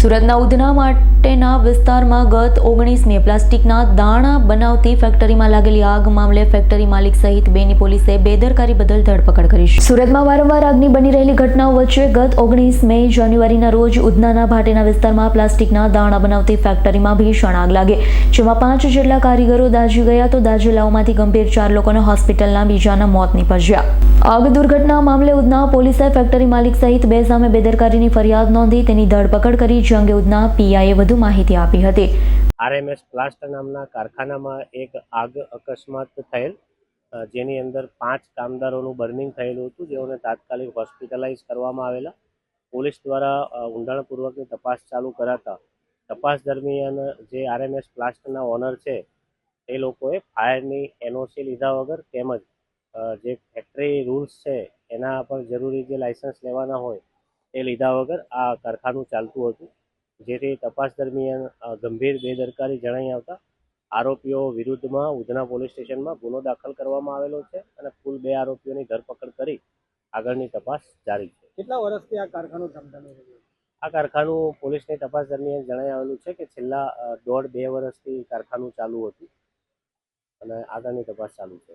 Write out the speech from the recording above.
સુરતના ઉધના માટેના વિસ્તારમાં ગત ઓગણીસ મે પ્લાસ્ટિકના દાણા બનાવતી ફેક્ટરીમાં લાગેલી આગ મામલે ફેક્ટરી માલિક સહિત બેની પોલીસે બેદરકારી બદલ ધરપકડ કરી છે. સુરતમાં વારંવાર આગની બની રહેલી ઘટનાઓ વચ્ચે ગત ઓગણીસ મે જાન્યુઆરીના રોજ ઉધનાના ભાટેના વિસ્તારમાં પ્લાસ્ટિકના દાણા બનાવતી ફેક્ટરીમાં ભીષણ આગ લાગે. જેમાં પાંચ જેટલા કારીગરો દાઝી ગયા તો દાઝેલાઓમાંથી ગંભીર ચાર લોકોને હોસ્પિટલના બીજાના મોત નીપજ્યા. આગ દુર્ઘટના મામલે ઉધના પોલીસે ફેક્ટરી માલિક સહિત બે સામે બેદરકારીની ફરિયાદ નોંધી તેની ધરપકડ કરી, જે અંગે ઉધના પીઆઈએ વધુ માહિતી આપી હતી. આરએમએસ પ્લાસ્ટ નામના કારખાનામાં એક આગ અકસ્માત થયેલ જેની અંદર પાંચ કામદારોનું બર્નિંગ થયેલું હતું, જેઓને તાત્કાલિક હોસ્પિટલાઇઝ કરવામાં આવેલા. પોલીસ દ્વારા ઊંડાણપૂર્વકની તપાસ ચાલુ કરાતા તપાસ દરમિયાન જે આરએમએસ પ્લાસ્ટના ઓનર છે એ લોકોએ ફાયરની એનઓસી લીધા વગર તેમજ જે ફેક્ટરી રૂલ્સ છે એના પર જરૂરી જે લાઇસન્સ લેવાના હોય એ લીધા વગર આ કારખાનું ચાલતું હતું. જેથી તપાસ દરમિયાન ગંભીર બેદરકારી જણાઈ આવતા આરોપીઓ વિરુદ્ધમાં ઉધના પોલીસ સ્ટેશનમાં ગુનો દાખલ કરવામાં આવેલો છે અને કુલ બે આરોપીઓની ધરપકડ કરી આગળની તપાસ જારી છે. કેટલા વર્ષથી આ કારખાનું ધમધમી રહ્યું આ કારખાનું પોલીસની તપાસ દરમિયાન જણાઈ આવેલું છે કે છેલ્લા દોઢ બે વર્ષથી કારખાનું ચાલુ હતું અને આગળની તપાસ ચાલુ છે.